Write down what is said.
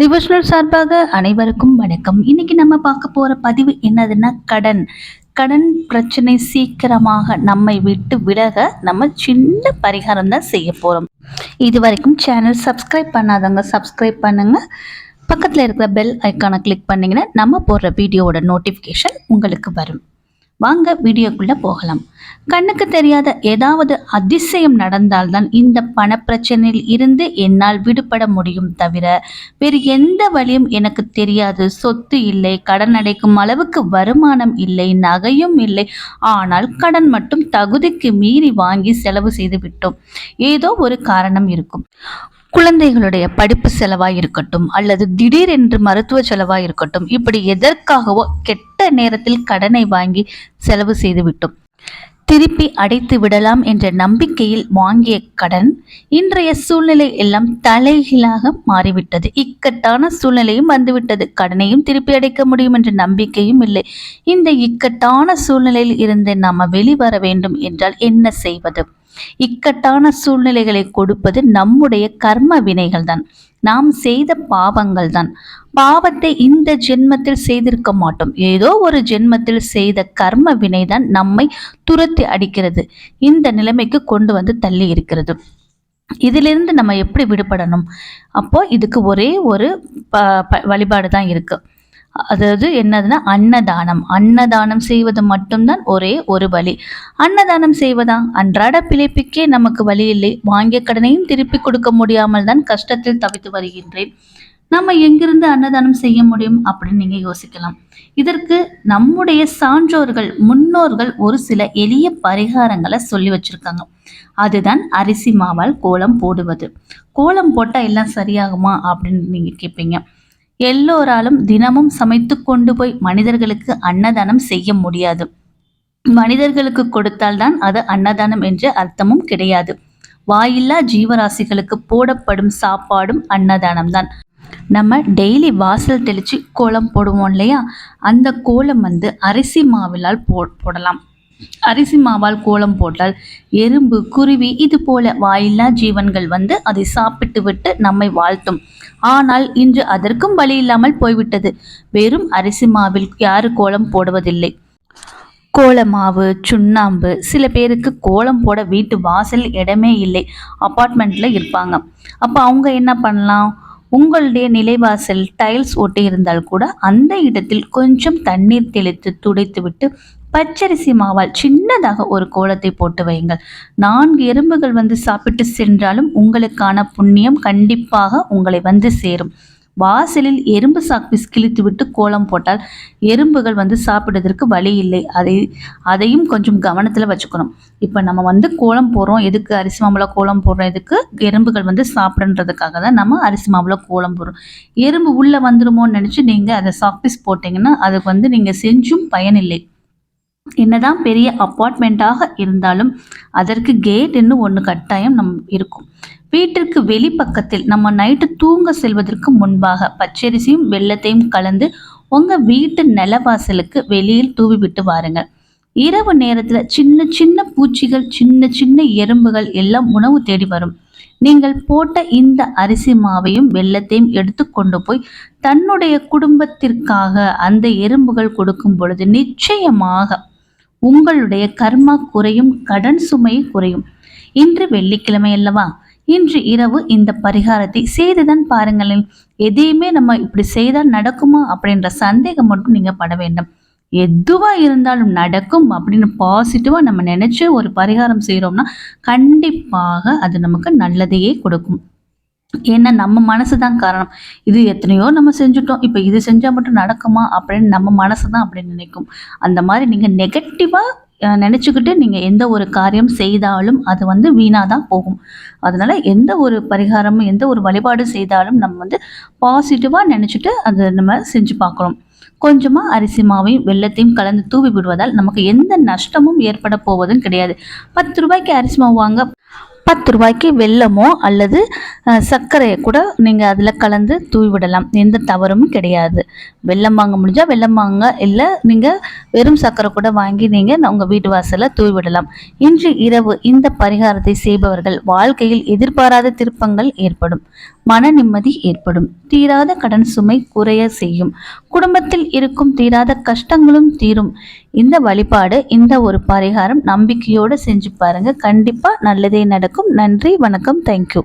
Devotional சார்பாக அனைவருக்கும் வணக்கம். இன்னைக்கு நம்ம பார்க்க போற பதிவு என்னதுன்னா கடன். கடன் பிரச்சனை சீக்கிரமாக நம்மை விட்டு விலக நம்ம சின்ன பரிகாரம் தான் செய்ய போறோம். இது வரைக்கும் சேனல் சப்ஸ்கிரைப் பண்ணாதவங்க சப்ஸ்கிரைப் பண்ணுங்க. பக்கத்தில் இருக்கிற பெல் ஐக்கானை கிளிக் பண்ணீங்கன்னா நம்ம போடுற வீடியோவோட நோட்டிஃபிகேஷன் உங்களுக்கு வரும். வாங்க வீடியோக்குள்ளே போகலாம். கண்ணுக்கு தெரியாத ஏதாவது அதிசயம் நடந்தால்தான் இந்த பணப்பிரச்சனையில் இருந்து என்னால் விடுபட முடியும் தவிர வேறு எந்த வழியும் எனக்கு தெரியாது. சொத்து இல்லை கடன் அடைக்கும் அளவுக்கு வருமானம் இல்லை நகையும் இல்லை. ஆனால் கடன் மட்டும் தகுதிக்கு மீறி வாங்கி செலவு செய்து விட்டோம். ஏதோ ஒரு காரணம் இருக்கும். குழந்தைகளுடைய படிப்பு செலவாக இருக்கட்டும் அல்லது திடீரென்று மருத்துவ செலவாக இருக்கட்டும் இப்படி எதற்காகவோ கெட்ட நேரத்தில் கடனை வாங்கி செலவு செய்து விட்டோம் திருப்பி அடைத்து விடலாம் என்ற நம்பிக்கையில் வாங்கிய கடன் இன்றைய சூழ்நிலை எல்லாம் தலைகீழாக மாறிவிட்டது. இக்கட்டான சூழ்நிலையும் வந்துவிட்டது. கடனையும் திருப்பி அடைக்க முடியும் என்ற நம்பிக்கையும் இல்லை. இந்த இக்கட்டான சூழ்நிலையில் இருந்து நாம வெளிவர வேண்டும் என்றால் என்ன செய்வது? இக்கட்டான சூழ்நிலைகளை கொடுப்பது நம்முடைய கர்ம வினைகள் தான் நாம் செய்த பாவங்கள் தான் பாவத்தை இந்த ஜென்மத்தில் செய்திருக்க மாட்டோம். ஏதோ ஒரு ஜென்மத்தில் செய்த கர்ம வினைதான் நம்மை துரத்தி அடிக்கிறது. இந்த நிலைமைக்கு கொண்டு வந்து தள்ளி இருக்கிறது. இதிலிருந்து நம்ம எப்படி விடுபடணும்? அப்போ இதுக்கு ஒரே ஒரு வழிபாடு தான் இருக்கு. அதாவது என்னதுன்னா அன்னதானம். அன்னதானம் செய்வது மட்டும்தான் ஒரே ஒரு வழி. அன்னதானம் செய்வதா? அன்றாட பிழைப்புக்கே நமக்கு வழி இல்லை. வாங்கிய கடனையும் திருப்பி கொடுக்க முடியாமல் தான் கஷ்டத்தில் தவித்து வருகின்றேன். நம்ம எங்கிருந்து அன்னதானம் செய்ய முடியும் அப்படின்னு நீங்க யோசிக்கலாம். இதற்கு நம்முடைய சான்றோர்கள் முன்னோர்கள் ஒரு சில எளிய பரிகாரங்களை சொல்லி வச்சிருக்காங்க. அதுதான் அரிசி மாவால் கோலம் போடுவது. கோலம் போட்டால் எல்லாம் சரியாகுமா அப்படின்னு நீங்க கேட்பீங்க எல்லோராலும் தினமும் சமைத்து கொண்டு போய் மனிதர்களுக்கு அன்னதானம் செய்ய முடியாது. மனிதர்களுக்கு கொடுத்தால்தான் அது அன்னதானம் என்ற அர்த்தமும் கிடையாது. வாயில்லா ஜீவராசிகளுக்கு போடப்படும் சாப்பாடும் அன்னதானம் தான் நம்ம டெய்லி வாசல் தெளித்து கோலம் போடுவோம் இல்லையா? அந்த கோலம் வந்து அரிசி மாவிலால் போ போடலாம். அரிசி மாவால் கோலம் போட்டால் எறும்பு குருவி இது போல வாயில்லா ஜீவன்கள் வந்து அதை சாப்பிட்டு விட்டு நம்மை வாழ்த்தும். ஆனால் இன்று அதற்கும் வழி இல்லாமல் போய்விட்டது. வெறும் அரிசி மாவில் யாரு கோலம் போடுவதில்லை. கோலமாவு சுண்ணாம்பு சில பேருக்கு கோலம் போட வீட்டு வாசல் இடமே இல்லை. அப்பார்ட்மெண்ட்ல இருப்பாங்க. அப்போ அவங்க என்ன பண்ணலாம்? உங்களுடைய நிலைவாசல் டைல்ஸ் ஒட்டி இருந்தால் கூட அந்த இடத்தில் கொஞ்சம் தண்ணீர் தெளித்து துடைத்துவிட்டு பச்சரிசி மாவால் சின்னதாக ஒரு கோலத்தை போட்டு வையுங்கள். நான்கு எறும்புகள் வந்து சாப்பிட்டு சென்றாலும் உங்களுக்கான புண்ணியம் கண்டிப்பாக உங்களை வந்து சேரும். வாசலில் எறும்பு சாக்பீஸ் கிழித்து விட்டு கோலம் போட்டால் எறும்புகள் வந்து சாப்பிடுவதற்கு வழி இல்லை. அதை அதையும் கொஞ்சம் கவனத்தில் வச்சுக்கணும். இப்போ நம்ம வந்து கோலம் போடுறோம். எதுக்கு அரிசி மாவில் கோலம் போடுறோம்? எதுக்கு? எறும்புகள் வந்து சாப்பிடுன்றதுக்காக தான் நம்ம அரிசி மாவில் கோலம் போடுறோம். எறும்பு உள்ளே வந்துடுமோன்னு நினச்சி நீங்கள் அதை சாக்பீஸ் போட்டிங்கன்னா அதுக்கு வந்து நீங்கள் செஞ்சும் பயனில்லை என்னதான் பெரிய அப்பார்ட்மெண்ட்டாக இருந்தாலும் அதற்கு கேட்டுன்னு ஒன்று கட்டாயம் நம் இருக்கும். வீட்டிற்கு வெளிப்பக்கத்தில் நம்ம நைட்டு தூங்க செல்வதற்கு முன்பாக பச்சரிசியும் வெள்ளத்தையும் கலந்து உங்கள் வீட்டு நிலவாசலுக்கு வெளியில் தூவி விட்டு வாருங்கள். இரவு நேரத்தில் சின்ன சின்ன பூச்சிகள் சின்ன சின்ன எறும்புகள் எல்லாம் உணவு தேடி வரும். நீங்கள் போட்ட இந்த அரிசி மாவையும் வெள்ளத்தையும் எடுத்து கொண்டு போய் தன்னுடைய குடும்பத்திற்காக அந்த எறும்புகள் கொடுக்கும் பொழுது நிச்சயமாக உங்களுடைய கர்மா குறையும் கடன் சுமை குறையும். இன்று வெள்ளிக்கிழமை அல்லவா? இன்று இரவு இந்த பரிகாரத்தை செய்துதான் பாருங்களேன். எதையுமே நம்ம இப்படி செய்தால் நடக்குமா அப்படின்ற சந்தேகம் மட்டும் நீங்கள் பட வேண்டும். எதுவா இருந்தாலும் நடக்கும் அப்படின்னு பாசிட்டிவா நம்ம நினைச்சு ஒரு பரிகாரம் செய்கிறோம்னா கண்டிப்பாக அது நமக்கு நல்லதையே கொடுக்கும். ஏன்னா நம்ம மனசு தான் காரணம். இது எத்தனையோ நம்ம செஞ்சுட்டோம். இப்போ இது செஞ்சால் மட்டும் நடக்குமா அப்படின்னு நம்ம மனசு தான் அப்படின்னு நினைக்கும். அந்த மாதிரி நீங்கள் நெகட்டிவாக நினச்சிக்கிட்டு நீங்கள் எந்த ஒரு காரியம் செய்தாலும் அது வந்து வீணாக தான் போகும். அதனால் எந்த ஒரு பரிகாரமும் எந்த ஒரு வழிபாடு செய்தாலும் நம்ம வந்து பாசிட்டிவாக நினச்சிட்டு அதை நம்ம செஞ்சு பார்க்குறோம் கொஞ்சமாக அரிசி மாவையும் வெள்ளத்தையும் கலந்து தூவி விடுவதால் நமக்கு எந்த நஷ்டமும் ஏற்பட போவதும் கிடையாது. பத்து ரூபாய்க்கு அரிசி மாவு வாங்க பத்து ரூபாய்க்கு வெல்லமோ அல்லது சர்க்கரையை கூட நீங்கள் அதில் கலந்து தூவி விடலாம் எந்த தவறும் கிடையாது. வெல்லம் வாங்க முடிஞ்சால் வெல்லம் வாங்க. இல்லை நீங்கள் வெறும் சர்க்கரை கூட வாங்கி நீங்கள் உங்கள் வீட்டு வாசலில் தூவி விடலாம் இன்று இரவு இந்த பரிகாரத்தை செய்பவர்கள் வாழ்க்கையில் எதிர்பாராத திருப்பங்கள் ஏற்படும். மன நிம்மதி ஏற்படும். தீராத கடன் சுமை குறைய செய்யும். குடும்பத்தில் இருக்கும் தீராத கஷ்டங்களும் தீரும். இந்த வழிபாடு இந்த ஒரு பரிகாரம் நம்பிக்கையோடு செஞ்சு பாருங்க. கண்டிப்பாக நல்லதே நடக்கும். நன்றி வணக்கம். தேங்க்யூ